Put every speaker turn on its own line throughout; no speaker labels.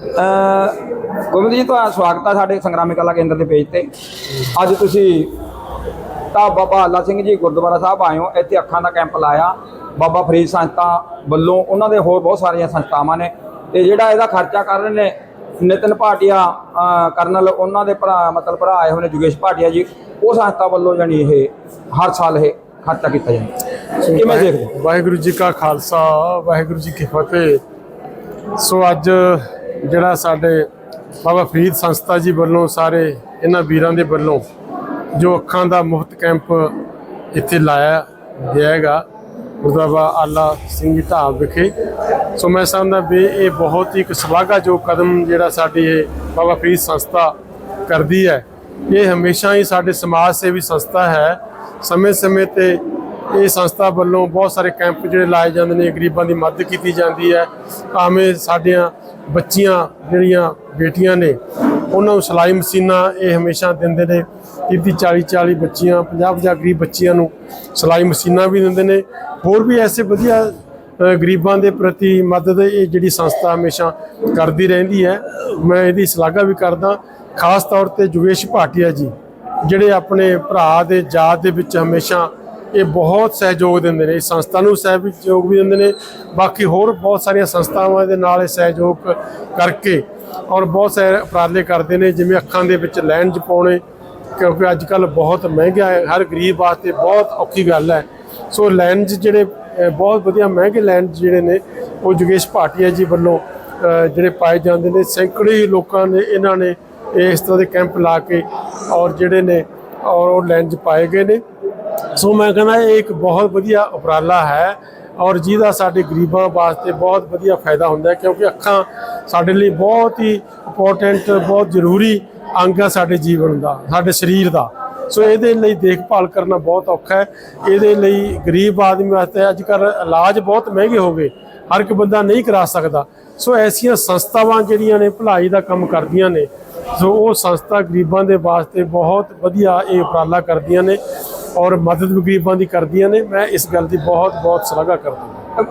ਗੋਬਿੰਦ ਜੀ ਤੁਹਾਡਾ ਸਵਾਗਤ ਹੈ ਸਾਡੇ ਸੰਗਰਾਮੀ ਕਲਾ ਕੇਂਦਰ ਦੇ ਪੇਜ ਤੇ। ਅੱਜ ਤੁਸੀਂ ਤਾਂ ਬਾਬਾ ਆਲਾ ਸਿੰਘ ਜੀ ਗੁਰਦੁਆਰਾ ਸਾਹਿਬ ਆਏ ਹੋ। ਇੱਥੇ ਅੱਖਾਂ ਦਾ ਕੈਂਪ ਲਾਇਆ। ਬਾਬਾ ਫਰੀਦ ਸੰਸਥਾ ਵੱਲੋਂ ਉਹਨਾਂ ਦੇ ਹੋਰ ਬਹੁਤ ਸਾਰੀਆਂ ਸੰਸਥਾਵਾਂ ਨੇ। ਤੇ ਜਿਹੜਾ ਇਹਦਾ ਖਰਚਾ ਕਰ ਰਹੇ ਨੇ ਨਿਤਨ ਭਾਟੀਆ ਕਰਨਲ ਉਹਨਾਂ ਦੇ ਭਰਾ ਮਤਲਬ ਭਰਾ ਆਏ ਹੋਏ ਨੇ ਜੁਗੇਸ਼ ਭਾਟੀਆ ਜੀ। ਉਹ ਸੰਸਥਾ ਵੱਲੋਂ ਜਾਨੀ ਇਹ ਹਰ ਸਾਲ ਇਹ ਖਰਚਾ ਕੀਤਾ ਜਾਂਦਾ। ਕਿਵੇਂ ਦੇਖਦੇ?
ਵਾਹਿਗੁਰੂ ਜੀ ਕਾ ਖਾਲਸਾ ਵਾਹਿਗੁਰੂ ਜੀ ਕੀ ਫਤਿਹ। ਸੋ ਅੱਜ ਜਿਹੜਾ ਸਾਡੇ ਬਾਬਾ ਫਰੀਦ ਸੰਸਥਾ ਜੀ ਵੱਲੋਂ ਸਾਰੇ ਇਹਨਾਂ ਵੀਰਾਂ ਦੇ ਵੱਲੋਂ ਜੋ ਅੱਖਾਂ ਦਾ ਮੁਫਤ ਕੈਂਪ ਇੱਥੇ ਲਾਇਆ ਗਿਆ ਹੈਗਾ, ਗੁਰਦੁਆਰਾ ਆਲਾ ਸਿੰਘ ਜੀ ਢਾਬ ਵਿਖੇ। ਸੋ ਮੈਂ ਸਮਝਦਾ ਵੀ ਇਹ ਬਹੁਤ ਹੀ ਇੱਕ ਸ਼ਲਾਘਾਯੋਗ ਕਦਮ ਜਿਹੜਾ ਸਾਡੀ ਇਹ ਬਾਬਾ ਫਰੀਦ ਸੰਸਥਾ ਕਰਦੀ ਹੈ। ਇਹ ਹਮੇਸ਼ਾ ਹੀ ਸਾਡੇ ਸਮਾਜ ਸੇਵੀ ਸੰਸਥਾ ਹੈ। ਸਮੇਂ-ਸਮੇਂ ਤੇ ਇਹ ਸੰਸਥਾ ਵੱਲੋਂ ਬਹੁਤ ਸਾਰੇ ਕੈਂਪ ਜਿਹੜੇ ਲਾਏ ਜਾਂਦੇ ਨੇ, ਗਰੀਬਾਂ ਦੀ ਮਦਦ ਕੀਤੀ ਜਾਂਦੀ ਹੈ। ਭਾਵੇਂ ਸਾਡੀਆਂ ਬੱਚੀਆਂ ਜਿਹੜੀਆਂ ਬੇਟੀਆਂ ਨੇ, ਉਹਨਾਂ ਨੂੰ ਸਿਲਾਈ ਮਸ਼ੀਨਾਂ ਇਹ ਹਮੇਸ਼ਾ ਦਿੰਦੇ ਨੇ। 30 40 40 ਬੱਚੀਆਂ 50 50 ਗਰੀਬ ਬੱਚੀਆਂ ਨੂੰ ਸਿਲਾਈ ਮਸ਼ੀਨਾਂ ਵੀ ਦਿੰਦੇ ਨੇ। ਹੋਰ ਵੀ ਐਸੇ ਵਧੀਆ ਗਰੀਬਾਂ ਦੇ ਪ੍ਰਤੀ ਮਦਦ ਇਹ ਜਿਹੜੀ ਸੰਸਥਾ ਹਮੇਸ਼ਾ ਕਰਦੀ ਰਹਿੰਦੀ ਹੈ। ਮੈਂ ਇਹਦੀ ਸ਼ਲਾਘਾ ਵੀ ਕਰਦਾ, ਖਾਸ ਤੌਰ ਤੇ ਜੁਗੇਸ਼ ਭਾਟੀਆ ਜੀ, ਜਿਹੜੇ ਆਪਣੇ ਭਰਾ ਦੇ, ਜਾਤ ਦੇ ਵਿੱਚ ਹਮੇਸ਼ਾ ਇਹ ਬਹੁਤ ਸਹਿਯੋਗ ਦਿੰਦੇ ਨੇ ਇਸ ਸੰਸਥਾ ਨੂੰ ਸਹਿਯੋਗ ਵੀ ਦਿੰਦੇ ਨੇ। ਬਾਕੀ ਹੋਰ ਬਹੁਤ ਸਾਰੀਆਂ ਸੰਸਥਾਵਾਂ ਦੇ ਨਾਲ ਇਹ ਸਹਿਯੋਗ ਕਰਕੇ ਔਰ ਬਹੁਤ ਸਾਰੇ ਉਪਰਾਲੇ ਕਰਦੇ ਨੇ, ਜਿਵੇਂ ਅੱਖਾਂ ਦੇ ਵਿੱਚ ਲੈਂਜ ਪਾਉਣੇ, ਕਿਉਂਕਿ ਅੱਜ ਕੱਲ ਬਹੁਤ ਮਹਿੰਗਾ ਹੈ, ਹਰ ਗਰੀਬ ਵਾਸਤੇ ਬਹੁਤ ਔਖੀ ਗੱਲ ਹੈ। ਸੋ ਲੈਂਜ ਜਿਹੜੇ ਬਹੁਤ ਵਧੀਆ ਮਹਿੰਗੇ ਲੈਂਜ ਜਿਹੜੇ ਨੇ, ਉਹ ਜੁਗੇਸ਼ ਭਾਟੀਆ ਜੀ ਵੱਲੋਂ ਜਿਹੜੇ ਪਾਏ ਜਾਂਦੇ ਨੇ, ਸੈਂਕੜੇ ਹੀ ਲੋਕਾਂ ਨੇ, ਇਹਨਾਂ ਨੇ ਇਸ ਤਰ੍ਹਾਂ ਦੇ ਕੈਂਪ ਲਾ ਕੇ ਔਰ ਜਿਹੜੇ ਨੇ, ਔਰ ਉਹ ਲੈਂਜ ਪਾਏ ਗਏ ਨੇ। ਸੋ ਮੈਂ ਕਹਿੰਦਾ ਇਹ ਇੱਕ ਬਹੁਤ ਵਧੀਆ ਉਪਰਾਲਾ ਹੈ ਔਰ ਜਿਹਦਾ ਸਾਡੇ ਗਰੀਬਾਂ ਵਾਸਤੇ ਬਹੁਤ ਵਧੀਆ ਫਾਇਦਾ ਹੁੰਦਾ ਹੈ ਕਿਉਂਕਿ ਅੱਖਾਂ ਸਾਡੇ ਲਈ ਬਹੁਤ ਹੀ ਇੰਪੋਰਟੈਂਟ ਬਹੁਤ ਜ਼ਰੂਰੀ ਅੰਗ ਆ ਸਾਡੇ ਜੀਵਨ ਦਾ, ਸਾਡੇ ਸਰੀਰ ਦਾ। ਸੋ ਇਹਦੇ ਲਈ ਦੇਖਭਾਲ ਕਰਨਾ ਬਹੁਤ ਔਖਾ ਹੈ। ਇਹਦੇ ਲਈ ਗਰੀਬ ਆਦਮੀ ਵਾਸਤੇ ਅੱਜ ਕੱਲ੍ਹ ਇਲਾਜ ਬਹੁਤ ਮਹਿੰਗੇ ਹੋ ਗਏ। ਹਰ ਇੱਕ ਬੰਦਾ ਨਹੀਂ ਕਰਾ ਸਕਦਾ। ਸੋ ਐਸੀਆਂ ਸੰਸਥਾਵਾਂ ਜਿਹੜੀਆਂ ਨੇ, ਭਲਾਈ ਦਾ ਕੰਮ ਕਰਦੀਆਂ ਨੇ, ਸੋ ਉਹ ਸੰਸਥਾ ਗਰੀਬਾਂ ਦੇ ਵਾਸਤੇ ਬਹੁਤ ਵਧੀਆ ਇਹ ਉਪਰਾਲਾ ਕਰਦੀਆਂ ਨੇ। ਔਰ ਮਦਦ ਵੀ ਗਰੀਬਾਂ ਦੀ ਕਰਦੀਆਂ ਨੇ ਮੈਂ ਇਸ ਗੱਲ ਦੀ ਬਹੁਤ ਬਹੁਤ ਸ਼ਲਾਘਾ ਕਰਦਾ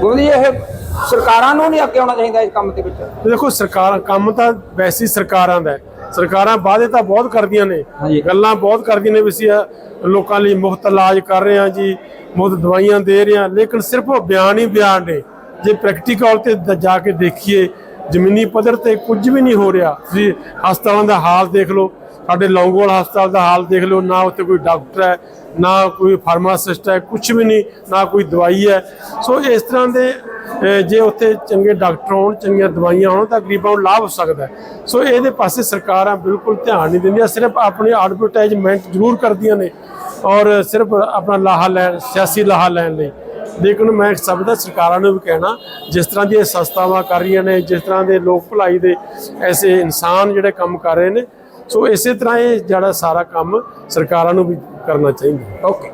ਗੋਬਿੰਦ ਜੀ ਇਹ ਸਰਕਾਰਾਂ ਨੂੰ ਨਹੀਂ ਅੱਗੇ ਆਉਣਾ ਚਾਹੀਦਾ ਇਸ ਕੰਮ ਦੇ ਵਿੱਚ
ਦੇਖੋ ਸਰਕਾਰ ਕੰਮ ਤਾਂ ਵੈਸੇ ਹੀ ਸਰਕਾਰਾਂ ਦਾ ਹੈ। ਸਰਕਾਰਾਂ ਵਾਅਦੇ ਤਾਂ ਬਹੁਤ ਕਰਦੀਆਂ ਨੇ
ਹਾਂਜੀ।
ਗੱਲਾਂ ਬਹੁਤ ਕਰਦੀਆਂ ਨੇ ਵੀ ਅਸੀਂ ਆਹ ਲੋਕਾਂ ਲਈ ਮੁਫਤ ਇਲਾਜ ਕਰ ਰਹੇ ਹਾਂ ਜੀ ਮੁਫਤ ਦਵਾਈਆਂ ਦੇ ਰਹੇ ਹਾਂ ਲੇਕਿਨ ਸਿਰਫ ਉਹ ਬਿਆਨ ਹੀ ਬਿਆਨ ਨੇ ਜੇ ਪ੍ਰੈਕਟੀਕਲ ਤੇ ਦ- ਜਾ ਕੇ ਦੇਖੀਏ ਜ਼ਮੀਨੀ ਪੱਧਰ ਤੇ ਕੁਝ ਵੀ ਨਹੀਂ ਹੋ ਰਿਹਾ ਤੁਸੀਂ ਹਸਪਤਾਲਾਂ ਦਾ ਹਾਲ ਦੇਖ ਲਓ ਸਾਡੇ ਲੌਂਗੋਵਾਲ ਹਸਪਤਾਲ ਦਾ ਹਾਲ ਦੇਖ ਲਓ, ਨਾ ਉੱਥੇ ਕੋਈ ਡਾਕਟਰ ਹੈ, ਨਾ ਕੋਈ ਫਾਰਮਾਸਿਸਟ ਹੈ ਕੁਝ ਵੀ ਨਹੀਂ, ਨਾ ਕੋਈ ਦਵਾਈ ਹੈ। ਸੋ ਇਸ ਤਰ੍ਹਾਂ ਦੇ ਜੇ ਉੱਥੇ ਚੰਗੇ ਡਾਕਟਰ ਹੋਣ, ਚੰਗੀਆਂ ਦਵਾਈਆਂ ਹੋਣ, ਤਾਂ ਗਰੀਬਾਂ ਨੂੰ ਲਾਭ ਹੋ ਸਕਦਾ ਸੋ ਇਹਦੇ ਪਾਸੇ ਸਰਕਾਰਾਂ ਬਿਲਕੁਲ ਧਿਆਨ ਨਹੀਂ ਦਿੰਦੀਆਂ, ਸਿਰਫ ਆਪਣੀ ਐਡਵਰਟਾਈਜ਼ਮੈਂਟ ਜ਼ਰੂਰ ਕਰਦੀਆਂ ਨੇ ਔਰ ਸਿਰਫ ਆਪਣਾ ਲਾਹਾ ਲੈਣ, ਸਿਆਸੀ ਲਾਹਾ ਲੈਣ ਲਈ। ਲੇਕਿਨ ਮੈਂ ਸਮਝਦਾ ਸਰਕਾਰਾਂ ਨੂੰ ਵੀ ਕਹਿਣਾ, ਜਿਸ ਤਰ੍ਹਾਂ ਦੀ ਇਹ ਸੰਸਥਾਵਾਂ ਕਰ ਰਹੀਆਂ ਨੇ, ਜਿਸ ਤਰ੍ਹਾਂ ਦੇ ਲੋਕ ਭਲਾਈ ਦੇ ਐਸੇ ਇਨਸਾਨ ਜਿਹੜੇ ਕੰਮ ਕਰ ਰਹੇ ਨੇ ਸੋ ਇਸੇ ਤਰ੍ਹਾਂ ਇਹ ਜਿਹੜਾ ਸਾਰਾ ਕੰਮ ਸਰਕਾਰਾਂ ਨੂੰ ਵੀ ਕਰਨਾ ਚਾਹੀਦਾ।
ਓਕੇ